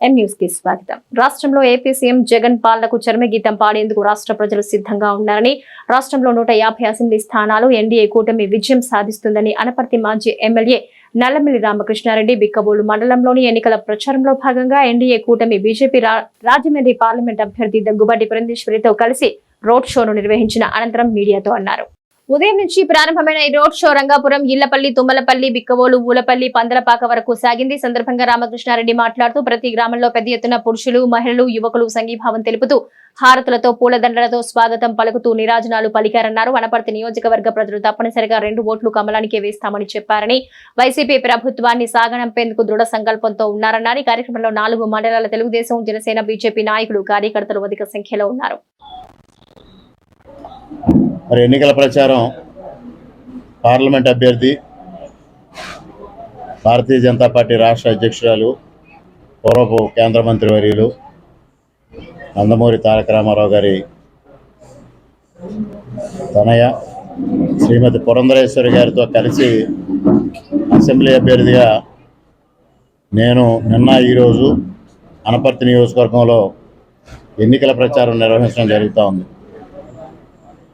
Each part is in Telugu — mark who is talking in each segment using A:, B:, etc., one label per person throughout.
A: ఎం న్యూస్కి స్వాగతం. రాష్ట్రంలో ఏపీ సీఎం జగన్ పాలనకు చర్మగీతం పాడేందుకు రాష్ట్ర ప్రజలు సిద్ధంగా ఉన్నారని రాష్ట్రంలో నూట యాభై అసెంబ్లీ స్థానాలు ఎన్డీఏ కూటమి విజయం సాధిస్తుందని అనపర్తి మాజీ ఎమ్మెల్యే నల్లమిల్లి రామకృష్ణారెడ్డి బిక్కబోలు మండలంలోని ఎన్నికల ప్రచారంలో భాగంగా ఎన్డీఏ కూటమి బీజేపీ రా- రాజమండ్రి పార్లమెంట్ అభ్యర్థి దగ్గుబాటి పురంధేశ్వరితో కలిసి రోడ్ షోను నిర్వహించిన అనంతరం మీడియాతో అన్నారు. ఉదయం నుంచి ప్రారంభమైన ఈ రోడ్ షో రంగాపురం ఇళ్ళపల్లి తుమ్మలపల్లి బిక్కవోలు ఊలపల్లి పందలపాక వరకు సాగింది. సందర్భంగా రామకృష్ణారెడ్డి మాట్లాడుతూ ప్రతి గ్రామంలో పెద్ద ఎత్తున పురుషులు మహిళలు యువకులు సంఘీభావం తెలుపుతూ హారతులతో పూలదండలతో స్వాగతం పలుకుతూ నిరాజనాలు పలికారన్నారు. వనపర్తి నియోజకవర్గ ప్రజలు తప్పనిసరిగా రెండు ఓట్లు కమలానికే వేస్తామని చెప్పారని వైసీపీ ప్రభుత్వాన్ని సాగనంపేందుకు దృఢ సంకల్పంతో ఉన్నారన్నారు. ఈ కార్యక్రమంలో నాలుగు మండలాల తెలుగుదేశం జనసేన బీజేపీ నాయకులు కార్యకర్తలు అధిక సంఖ్యలో ఉన్నారు.
B: మరి ఎన్నికల ప్రచారం పార్లమెంట్ అభ్యర్థి భారతీయ జనతా పార్టీ రాష్ట్ర అధ్యక్షురాలు పూర్వపు కేంద్ర మంత్రి వర్యులు నందమూరి తారక రామారావు గారి తనయ శ్రీమతి పురంధరేశ్వరి గారితో కలిసి అసెంబ్లీ అభ్యర్థిగా నేను నిన్న ఈరోజు అనపర్తి నియోజకవర్గంలో ఎన్నికల ప్రచారం నిర్వహించడం జరుగుతూ ఉంది.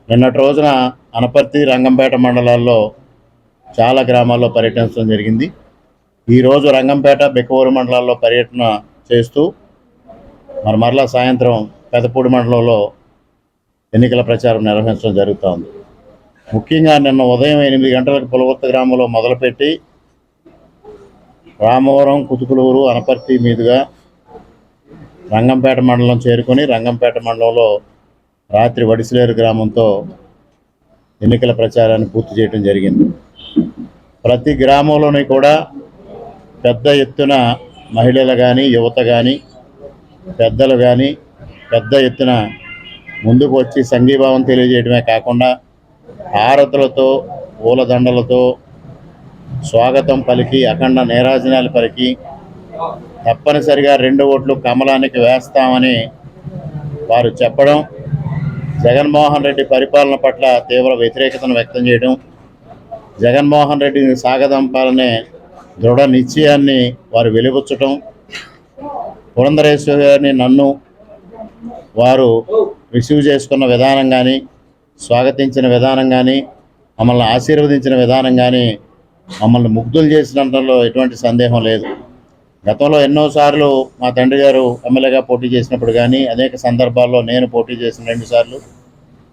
B: నిన్నటి రోజున అనపర్తి రంగంపేట మండలాల్లో చాలా గ్రామాల్లో పర్యటించడం జరిగింది. ఈరోజు రంగంపేట బెక్కవూరు మండలాల్లో పర్యటన చేస్తూ మరి మరలా సాయంత్రం పెదపూడి మండలంలో ఎన్నికల ప్రచారం నిర్వహించడం జరుగుతూ ఉంది. ముఖ్యంగా నిన్న ఉదయం ఎనిమిది గంటలకు పులవర్త గ్రామంలో మొదలుపెట్టి రామవరం కుతుకులూరు అనపర్తి మీదుగా రంగంపేట మండలం చేరుకొని రంగంపేట మండలంలో రాత్రి వడిసిలేరు గ్రామంతో ఎన్నికల ప్రచారాన్ని పూర్తి చేయడం జరిగింది. ప్రతి గ్రామంలోని కూడా పెద్ద ఎత్తున మహిళలు కానీ యువత కానీ పెద్దలు కానీ పెద్ద ఎత్తున ముందుకు వచ్చి సంఘీభావం తెలియజేయడమే కాకుండా హారతులతో పూలదండలతో స్వాగతం పలికి అఖండ నేరాజనాలు పలికి తప్పనిసరిగా రెండు ఓట్లు కమలానికి వేస్తామని వారు చెప్పడం జగన్మోహన్ రెడ్డి పరిపాలన పట్ల తీవ్ర వ్యతిరేకతను వ్యక్తం చేయడం జగన్మోహన్ రెడ్డిని సాగదంపాలనే దృఢ నిశ్చయాన్ని వారు వెలిబుచ్చటం పురంధరేశ్వరి గారిని నన్ను వారు రిసీవ్ చేసుకున్న విధానం కానీ స్వాగతించిన విధానం కానీ మమ్మల్ని ఆశీర్వదించిన విధానం కానీ మమ్మల్ని ముగ్ధులు చేసినంతలో ఎటువంటి సందేహం లేదు. గతంలో ఎన్నోసార్లు మా తండ్రి గారు ఎమ్మెల్యేగా పోటీ చేసినప్పుడు కానీ అనేక సందర్భాల్లో నేను పోటీ చేసిన రెండుసార్లు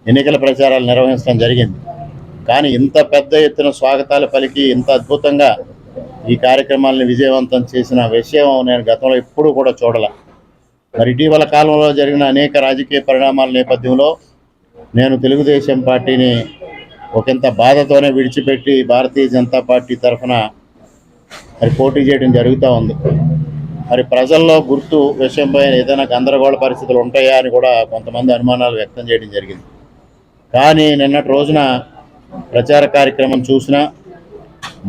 B: ఎన్నికల ప్రచారాలు నిర్వహించడం జరిగింది. కానీ ఇంత పెద్ద ఎత్తున స్వాగతాలు పలికి ఇంత అద్భుతంగా ఈ కార్యక్రమాలను విజయవంతం చేసిన విషయం నేను గతంలో ఎప్పుడూ కూడా చూడాల. మరి ఇటీవల కాలంలో జరిగిన అనేక రాజకీయ పరిణామాల నేపథ్యంలో నేను తెలుగుదేశం పార్టీని ఒకంత బాధతోనే విడిచిపెట్టి భారతీయ జనతా పార్టీ తరఫున మరి పోటీ చేయడం జరుగుతూ ఉంది. మరి ప్రజల్లో గుర్తు విషయంపై ఏదైనా గందరగోళ పరిస్థితులు ఉంటాయా అని కూడా కొంతమంది అనుమానాలు వ్యక్తం చేయడం జరిగింది. కానీ నిన్నటి రోజున ప్రచార కార్యక్రమం చూసిన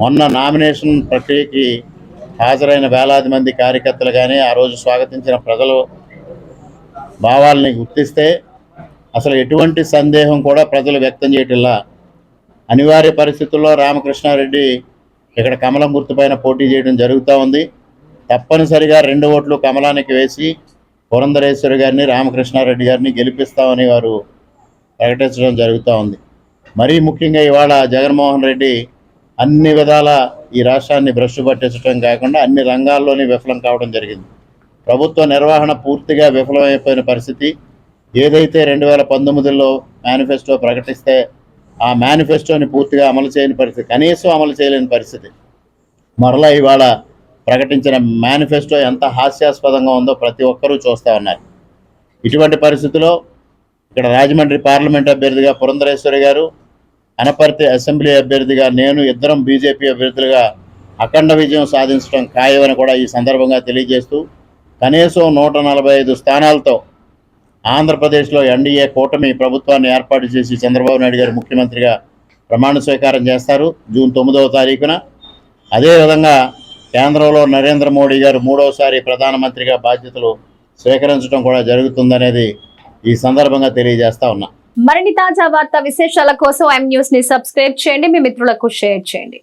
B: మొన్న నామినేషన్ ప్రక్రియకి హాజరైన వేలాది మంది కార్యకర్తలు కానీ ఆ రోజు స్వాగతించిన ప్రజలు భావాల్ని గుర్తిస్తే అసలు ఎటువంటి సందేహం కూడా ప్రజలు వ్యక్తం చేయటంలా. అనివార్య పరిస్థితుల్లో రామకృష్ణారెడ్డి ఇక్కడ కమలం గుర్తుపైన పోటీ చేయడం జరుగుతూ ఉంది. తప్పనిసరిగా రెండు ఓట్లు కమలానికి వేసి పురంధరేశ్వరి గారిని రామకృష్ణారెడ్డి గారిని గెలిపిస్తామని వారు ప్రకటించడం జరుగుతూ ఉంది. మరీ ముఖ్యంగా ఇవాళ జగన్మోహన్ రెడ్డి అన్ని విధాల ఈ రాష్ట్రాన్ని భ్రష్టు పట్టించడం కాకుండా అన్ని రంగాల్లోని విఫలం కావడం జరిగింది. ప్రభుత్వ నిర్వహణ పూర్తిగా విఫలమైపోయిన పరిస్థితి. ఏదైతే రెండు వేల పంతొమ్మిదిలో మేనిఫెస్టో ప్రకటిస్తే ఆ మేనిఫెస్టోని పూర్తిగా అమలు చేయని పరిస్థితి కనీసం అమలు చేయలేని పరిస్థితి. మరలా ఇవాళ ప్రకటించిన మేనిఫెస్టో ఎంత హాస్యాస్పదంగా ఉందో ప్రతి ఒక్కరూ చూస్తూ ఉన్నారు. ఇటువంటి పరిస్థితిలో ఇక్కడ రాజమండ్రి పార్లమెంట్ అభ్యర్థిగా పురంధరేశ్వరి గారు అనపర్తి అసెంబ్లీ అభ్యర్థిగా నేను ఇద్దరం బీజేపీ అభ్యర్థులుగా అఖండ విజయం సాధించడం ఖాయమని కూడా ఈ సందర్భంగా తెలియజేస్తూ కనీసం నూట నలభై ఐదు స్థానాలతో ఆంధ్రప్రదేశ్లో ఎన్డీఏ కూటమి ప్రభుత్వాన్ని ఏర్పాటు చేసి చంద్రబాబు నాయుడు గారు ముఖ్యమంత్రిగా ప్రమాణ స్వీకారం చేస్తారు జూన్ తొమ్మిదవ తారీఖున. అదేవిధంగా కేంద్రంలో నరేంద్ర మోడీ గారు మూడవసారి ప్రధానమంత్రిగా బాధ్యతలు స్వీకరించడం కూడా జరుగుతుందనేది ఈ సందర్భంగా తెలియజేస్తా ఉన్నా.
A: మరిన్ని తాజా వార్త విశేషాల కోసం ఎం న్యూస్ని సబ్స్క్రైబ్ చేయండి మీ మిత్రులకు షేర్ చేయండి.